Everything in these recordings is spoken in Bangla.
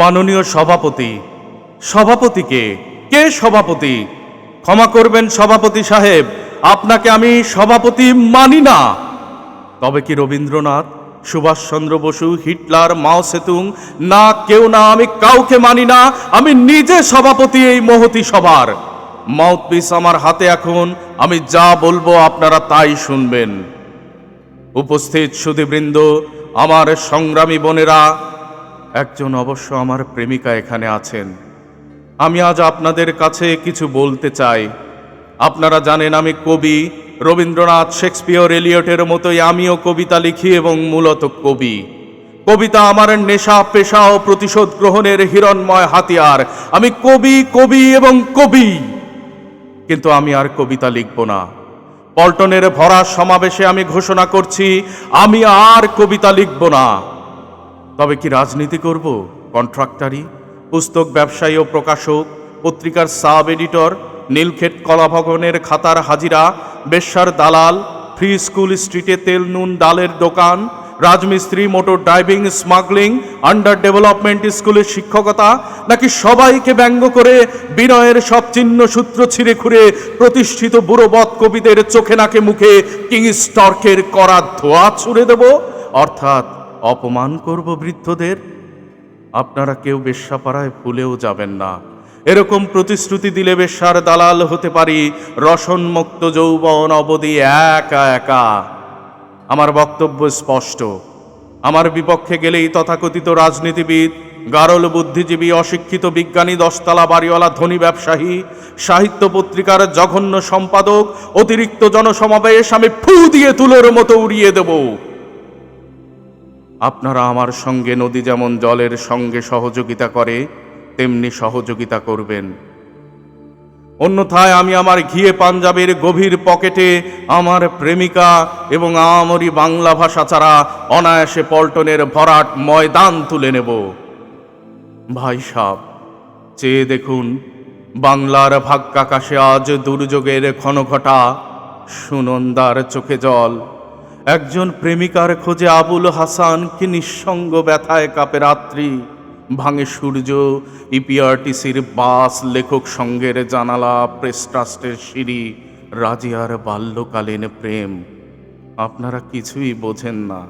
মাননীয় সভাপতি। সভাপতিকে কে সভাপতি? ক্ষমা করবেন সভাপতি সাহেব, আপনাকে আমি সভাপতি মানি না। তবে কি Rabindranath, Subhashchandra Bose, Hitler, Mao Tsetung, না কেউ না, আমি কাউকে মানি না, আমি নিজে সভাপতি এই মহতি সভার। মাউথপিস আমার হাতে এখন, আমি যা বলব আপনারা তাই শুনবেন। উপস্থিত সুধীবৃন্দ আমার সংগ্রামী বোনেরা একজন অবশ্য আমার প্রেমিকা এখানে আছেন। আমি আজ আপনাদের কাছে কিছু বলতে চাই। আপনারা জানেন আমি কবি, রবীন্দ্রনাথ, শেক্সপিয়র, এলিয়টের মতোই আমিও কবিতা লিখি এবং মূলত কবি। কবিতা আমার নেশা, পেশা ও প্রতিশোধ গ্রহণের হিরণময় হাতিয়ার। আমি কবি কবি এবং কবি। কিন্তু আমি আর কবিতা লিখব না। পল্টনের ভরা সমাবেশে আমি ঘোষণা করছি, আমি আর কবিতা লিখব না। তবে কি রাজনীতি করব? কন্ট্রাক্টারি, পুস্তক ব্যবসায়ী ও প্রকাশক, পত্রিকার সাব এডিটর, নীলক্ষেত কলাভবনের খাতার হাজিরা, বেশ্যার দালাল, ফ্রি স্কুল স্ট্রিটে তেল নুন ডালের দোকান, রাজমিস্ত্রি, motor driving, smuggling, under development স্কুলের শিক্ষকতা, নাকি সবাইকে ব্যঙ্গ করে বিনয়ের সব চিহ্ন সূত্র ছিঁড়ে খুঁড়ে প্রতিষ্ঠিত বুড়োবৎ কবিদের চোখে নাকে মুখে কিং স্টর্কের করা ধোয়া ছুড়ে দেব? অর্থাৎ অপমান করব বৃদ্ধদের? আপনারা কেউ বেশ্যাপাড়ায় ভুলেও যাবেন না। এরকম প্রতিশ্রুতি দিলে বেশ্যার দালাল হতে পারি। রসনমুক্ত যৌবন অবধি একা একা। আমার বক্তব্য স্পষ্ট। আমার বিপক্ষে গেলেই তথাকথিত রাজনীতিবিদ, গারল বুদ্ধিজীবী, অশিক্ষিত বিজ্ঞানী, দশতলা বাড়িওয়ালা, ধনী ব্যবসায়ী, সাহিত্য পত্রিকার জঘন্য সম্পাদক, অতিরিক্ত জনসমাবেশ আমি ফু দিয়ে তুলোর মতো উড়িয়ে দেবো। আপনারা আমার সঙ্গে নদী যেমন জলের সঙ্গে সহযোগিতা করে, তেমনি সহযোগিতা করবেন। অন্যথায় আমি আমার ঘিয়ে পাঞ্জাবের গভীর পকেটে আমার প্রেমিকা এবং আমরি বাংলা ভাষা ছাড়া অনায়াসে পল্টনের ভরাট ময়দান তুলে নেব। ভাই সাহ চেয়ে দেখুন, বাংলার ভাগ্যাকাশে আজ দুর্যোগের ক্ষণঘটা সুনন্দার চোখে জল। একজন প্রেমিকার খোঁজে আবুল হাসান কি নিঃসঙ্গ ব্যথায় কাপে রাত্রি। ভাঙে সূর্য ইপিআরটিসির বাস, লেখক সঙ্গের জানালা প্রেস ট্রাস্টের সিঁড়ি, রাজিয়ার বাল্যকালীন প্রেম। আপনারা কিছুই বোঝেন না।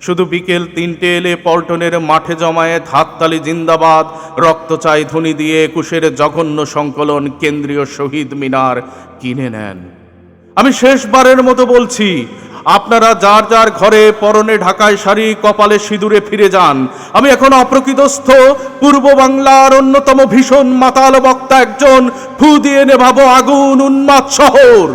শুধু বিকেল তিনটে এলে পল্টনের মাঠে জমায়ে হাততালি জিন্দাবাদ, রক্ত চাই ধ্বনি দিয়ে একুশের জঘন্য সংকলন কেন্দ্রীয় শহীদ মিনার কিনে নেন। আমি শেষবারের মতো বলছি আপনারা যার যার ঘরে পরনে ঢাকায় শাড়ি, কপালে সিঁদুরে ফিরে যান। আমি এখন অপ্রকৃতস্থ। পূর্ব বাংলার অন্যতম ভীষণ মাতাল বক্তা একজন। ফু দিয়ে নেভাবো আগুন উন্মাদ শহর।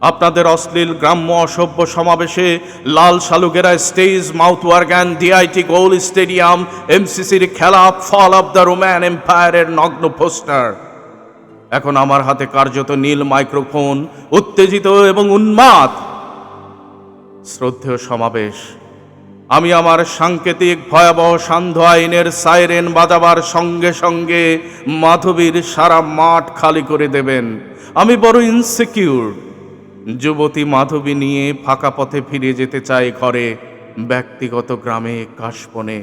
আপনাদের অশ্লীল, গ্রাম্য, অসভ্য সমাবেশে লাল শালুকেরা স্টেজ মাউথ ওয়ার্গান ডিআইটি গোল স্টেডিয়াম, এমসিসির খেলা, ফল অব দ্য রোম্যান এম্পায়ারের নগ্ন পোস্টার। এখন আমার হাতে কার্যত নীল মাইক্রোফোন, উত্তেজিত এবং উন্মাদ। শ্রদ্ধেয় সমাবেশ, আমি আমার সাংকেতিক ভয়াবহ সান্ধ্য আইনের সাইরেন বাজাবার সঙ্গে সঙ্গে মাধবীর সারা মাঠ খালি করে দেবেন। আমি বড় ইনসিকিউর যুবতী মাধবী নিয়ে ফাঁকা পথে ফিরে যেতে চাই ঘরে, ব্যক্তিগত গ্রামে, কাশবনে।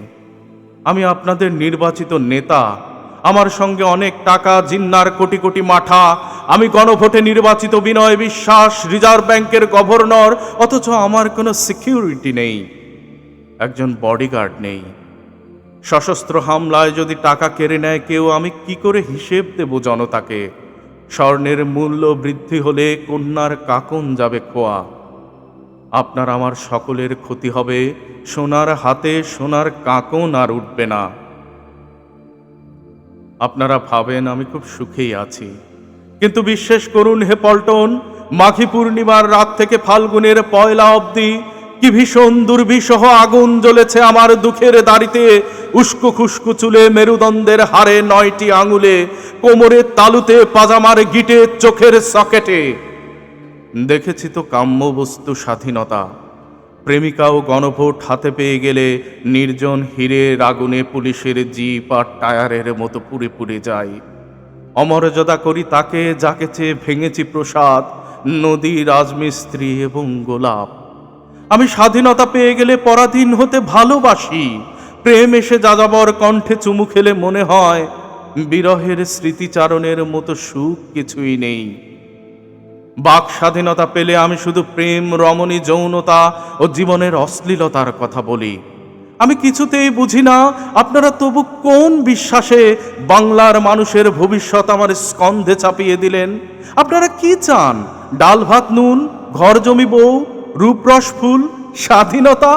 আমি আপনাদের নির্বাচিত নেতা আমার সঙ্গে অনেক টাকা, জিন্নার কোটি কোটি মাঠা। আমি গণভোটে নির্বাচিত বিনয় বিশ্বাস, রিজার্ভ ব্যাংকের গভর্নর, অথচ আমার কোনো সিকিউরিটি নেই। একজন বডিগার্ড নেই। সশস্ত্র হামলায় যদি টাকা কেড়ে নেয় কেউ, আমি কি করে হিসেব দেব জনতাকে? স্বর্ণের মূল্য বৃদ্ধি হলে কন্যার কাকন যাবে খোয়া। আপনার আমার সকলের ক্ষতি হবে, সোনার হাতে সোনার কাকন আর উঠবে না। আপনারা ভাবেন আমি খুব সুখেই আছি। কিন্তু বিশ্বাস করুন হে পল্টন, মাঘী পূর্ণিমার রাত থেকে ফাল্গুনের পয়লা অবধি কি ভীষণ দুর্বিষহ আগুন জ্বলেছে আমার দুঃখের দাড়িতে। উস্কো খুস্কো চুলে মেরুদণ্ডের হাড়ে নয়টি আঙুলে কোমরের তালুতে পাজামার গিটে চোখের সকেটে। দেখেছি তো কাম্য বস্তু স্বাধীনতা। প্রেমিকা ও গণভোট হাতে পেয়ে গেলে নির্জন হীরের আগুনে পুলিশের জিপ আর টায়ারের মতো পুড়ে পুড়ে যায়। অমর্যাদা করি তাকে, যাকে চেয়ে ভেঙেছি প্রসাদ, নদী, রাজমিস্ত্রি এবং গোলাপ। আমি স্বাধীনতা পেয়ে গেলে পরাধীন হতে ভালোবাসি। প্রেম এসে যাযাবর কণ্ঠে চুমু খেলে মনে হয়, বিরহের স্মৃতিচারণের মতো সুখ কিছুই নেই। বাক স্বাধীনতা পেলে আমি শুধু প্রেম, রমণী, যৌনতা ও জীবনের অশ্লীলতার কথা বলি। আমি কিছুতেই বুঝি না, আপনারা তবু কোন বিশ্বাসে বাংলার মানুষের ভবিষ্যৎ আমার স্কন্ধে চাপিয়ে দিলেন? আপনারা কি চান? ডাল, ভাত, নুন, ঘর, জমি, বউ, রূপরস, ফুল, স্বাধীনতা,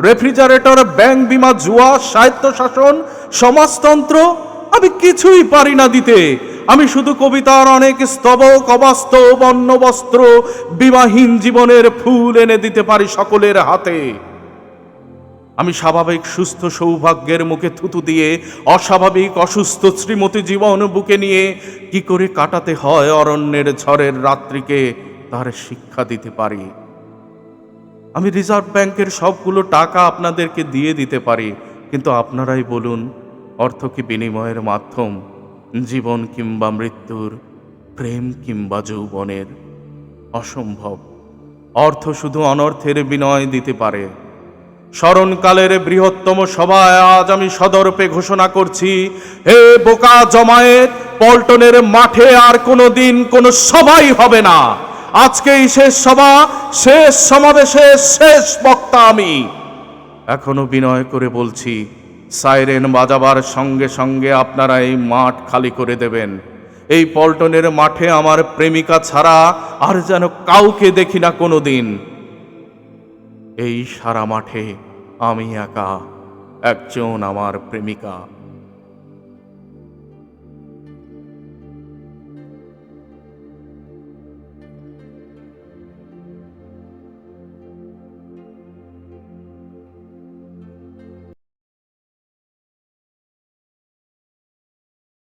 রেফ্রিজারেটর, ব্যাংক বিমা, জুয়া, স্বায়ত্তশাসন, সমাজতন্ত্র? আমি কিছুই পারি না দিতে। আমি শুধু কবিতার অনেক স্তবক, অবাস্তব বস্ত্র বিবাহীন জীবনের ফুল এনে দিতে পারি সকলের হাতে। আমি স্বাভাবিক, সুস্থ, সৌভাগ্যের মুখে থুতু দিয়ে, অস্বাভাবিক, অসুস্থ শ্রীমতী জীবন বুকে নিয়ে কি করে কাটাতে হয় অরণ্যের ঝড়ের রাত্রিকে তার শিক্ষা দিতে পারি। আমি রিজার্ভ ব্যাংকের সবগুলো টাকা আপনাদেরকে দিয়ে দিতে পারি, কিন্তু আপনারাই বলুন, অর্থ কি বিনিময়ের মাধ্যম? জীবন কিংবা মৃত্যুর, প্রেম কিংবা যৌবনের। অসম্ভব। অর্থ শুধু অনর্থের বিনয় দিতে পারে। স্মরণকালের বৃহত্তম সভায় আজ আমি সদর্পে ঘোষণা করছি, হে বোকা জমায়েত, পল্টনের মাঠে আর কোনো দিন কোনো সভাই হবে না। আজকেই শেষ সভা, শেষ সমাবেশে শেষ বক্তা আমি। এখনও বিনয় করে বলছি সাইরেন বাজাবার সঙ্গে সঙ্গে আপনারা এই মাঠ খালি করে দেবেন। এই পল্টনের মাঠে আমার প্রেমিকা ছাড়া আর যেন কাউকে দেখি না কোনো দিন এই সারা মাঠে আমি একা, একজন আমার প্রেমিকা।